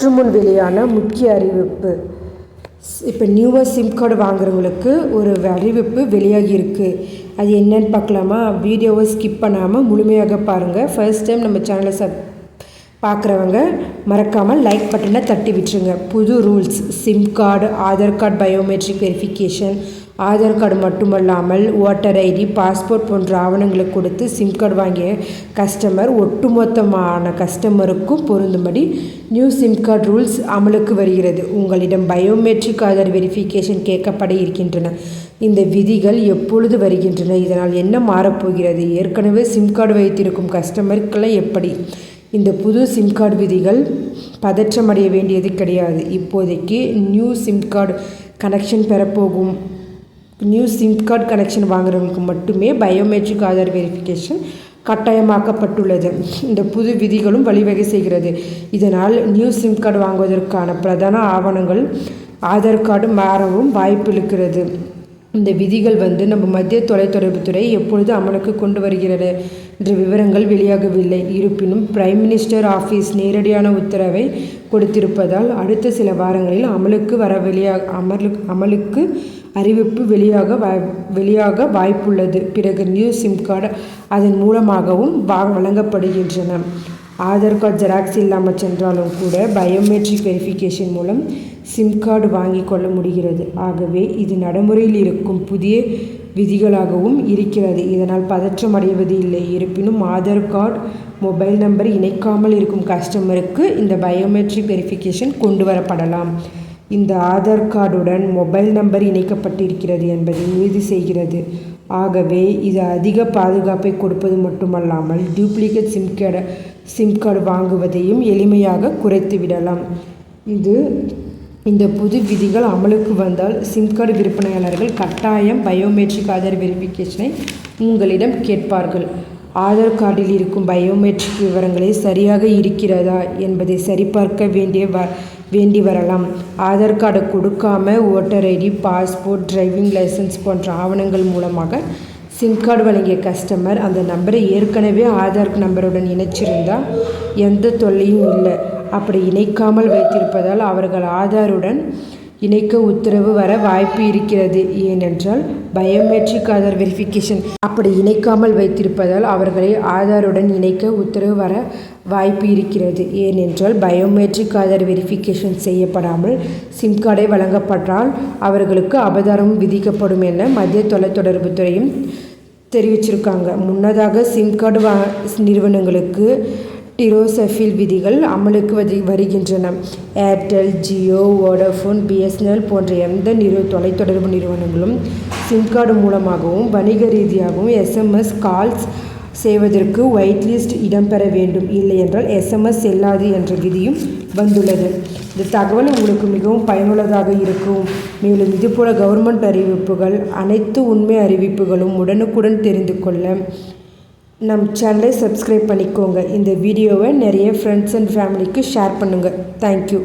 சற்று முன் வெளியான முக்கிய அறிவிப்பு. இப்போ நியூவாக சிம் கார்டு வாங்குறவங்களுக்கு ஒரு அறிவிப்பு வெளியாகி இருக்குது அது என்னன்னு பார்க்கலாமா? வீடியோவை ஸ்கிப் பண்ணாமல் முழுமையாக பாருங்கள் ஃபர்ஸ்ட் டைம் நம்ம சேனலை சப் பார்க்குறவங்க மறக்காமல் லைக் பட்டனை தட்டி விட்டுருங்க. புது rules SIM card Aadhaar card biometric verification Aadhaar card மட்டுமல்லாமல் ஓட்டர் ஐடி பாஸ்போர்ட் போன்ற ஆவணங்களை கொடுத்து சிம் கார்டு வாங்கிய கஸ்டமர் ஒட்டுமொத்தமான கஸ்டமருக்கும் பொருந்தும்படி நியூ சிம் கார்டு ரூல்ஸ் அமலுக்கு வருகிறது. உங்களிடம் பயோமெட்ரிக் ஆதார் வெரிஃபிகேஷன் கேட்கப்பட இருக்கின்றன. இந்த விதிகள் எப்பொழுது வருகின்றன? இதனால் என்ன மாறப்போகிறது? ஏற்கனவே சிம் கார்டு வைத்திருக்கும் கஸ்டமருக்கெல்லாம் எப்படி இந்த புது சிம் கார்டு விதிகள் பதற்றமடைய வேண்டியது கிடையாது. இப்போதைக்கு நியூ சிம் கார்டு கனெக்ஷன் பெறப்போகும். நியூ சிம் கார்டு கனெக்ஷன் வாங்குறவங்களுக்கு மட்டுமே பயோமெட்ரிக் ஆதார் வெரிஃபிகேஷன் கட்டாயமாக்கப்பட்டுள்ளது. இந்த புது விதிகளும் வழிவகை செய்கிறது. இதனால் நியூ சிம் கார்டு வாங்குவதற்கான பிரதான ஆவணங்கள் ஆதார் கார்டு மாறவும் வாய்ப்பு இருக்கிறது இந்த விதிகள் வந்து நம்ம மத்திய தொலைத்தொடர்புத்துறை எப்பொழுது அமலுக்கு கொண்டு வருகிறது என்ற விவரங்கள் வெளியாகவில்லை. இருப்பினும் பிரைம் மினிஸ்டர் ஆஃபீஸ் நேரடியான உத்தரவை கொடுத்திருப்பதால் அடுத்த சில வாரங்களில் அமலுக்கு வர வெளியாக அமலு அமலுக்கு அறிவிப்பு வெளியாக வெளியாக வாய்ப்புள்ளது. பிறகு நியூ சிம் கார்டு அதன் மூலமாகவும் வழங்கப்படுகின்றன. ஆதார் கார்டு ஜெராக்ஸ் இல்லாமல் சென்றாலும் கூட பயோமெட்ரிக் வெரிஃபிகேஷன் மூலம் சிம் கார்டு வாங்கி கொள்ள முடிகிறது. ஆகவே இது நடைமுறையில் இருக்கும் புதிய விதிகளாகவும் இருக்கிறது. இதனால் பதற்றம் அடைவது இல்லை. இருப்பினும் ஆதார் கார்டு மொபைல் நம்பர் இணைக்காமல் இருக்கும் கஸ்டமருக்கு இந்த பயோமெட்ரிக் வெரிஃபிகேஷன் கொண்டு வரப்படலாம். இந்த ஆதார் கார்டுடன் மொபைல் நம்பர் இணைக்கப்பட்டிருக்கிறது என்பதை உறுதி செய்கிறது. ஆகவே இது அதிக பாதுகாப்பை கொடுப்பது மட்டுமல்லாமல் duplicate SIM card SIM card வாங்குவதையும் எளிமையாக குறைத்து விடலாம் இது இந்த புது விதிகள் அமலுக்கு வந்தால் சிம் கார்டு விற்பனையாளர்கள் கட்டாயம் பயோமெட்ரிக் ஆதார் வெரிஃபிகேஷனை உங்களிடம் கேட்பார்கள். ஆதார் கார்டில் இருக்கும் பயோமெட்ரிக் விவரங்களை சரியாக இருக்கிறதா என்பதை சரிபார்க்க வேண்டிய வ வேண்டி வரலாம். ஆதார் கார்டு கொடுக்காம voter ID passport driving licence போன்ற ஆவணங்கள் மூலமாக சிம் கார்டு வழங்கிய கஸ்டமர் அந்த நம்பரை ஏற்கனவே ஆதார் நம்பருடன் இணைச்சிருந்தால் எந்த தொல்லையும் இல்லை. அப்படி இணைக்காமல் வைத்திருப்பதால் அவர்கள் ஆதாருடன் இணைக்க உத்தரவு வர வாய்ப்பு இருக்கிறது. ஏனென்றால் பயோமெட்ரிக் ஆதார் வெரிஃபிகேஷன் அப்படி இணைக்காமல் வைத்திருப்பதால் அவர்களை ஆதாருடன் இணைக்க உத்தரவு வர வாய்ப்பு இருக்கிறது. ஏனென்றால் பயோமெட்ரிக் ஆதார் வெரிஃபிகேஷன் செய்யப்படாமல் சிம் கார்டை வழங்கப்பட்டால் அவர்களுக்கு அபதாரம் விதிக்கப்படும் என மத்திய தொலைத்தொடர்புத்துறையும் தெரிவிச்சிருக்காங்க. முன்னதாக சிம் கார்டு வா நிறுவனங்களுக்கு டிரோசஃபில் விதிகள் அமலுக்கு வதி வருகின்றன. ஏர்டெல் ஜியோ வோடஃபோன் பிஎஸ்என்எல் போன்ற எந்த நிறு தொலைத்தொடர்பு நிறுவனங்களும் சிம் கார்டு மூலமாகவும் வணிக ரீதியாகவும் எஸ்எம்எஸ் கால்ஸ் செய்வதற்கு ஒயிட் லிஸ்ட் இடம்பெற வேண்டும். இல்லை என்றால் எஸ்எம்எஸ் செல்லாது என்ற விதியும் வந்துள்ளது. இந்த தகவல் உங்களுக்கு மிகவும் பயனுள்ளதாக இருக்கும். மேலும் இதுபோல கவர்மெண்ட் அறிவிப்புகள் அனைத்து உண்மை அறிவிப்புகளும் உடனுக்குடன் தெரிந்து கொள்ள நம் சேனலை சப்ஸ்கிரைப் பண்ணிக்கோங்க. இந்த வீடியோவை நிறைய ஃப்ரெண்ட்ஸ் அண்ட் ஃபேமிலிக்கு ஷேர் பண்ணுங்கள் தேங்க்யூ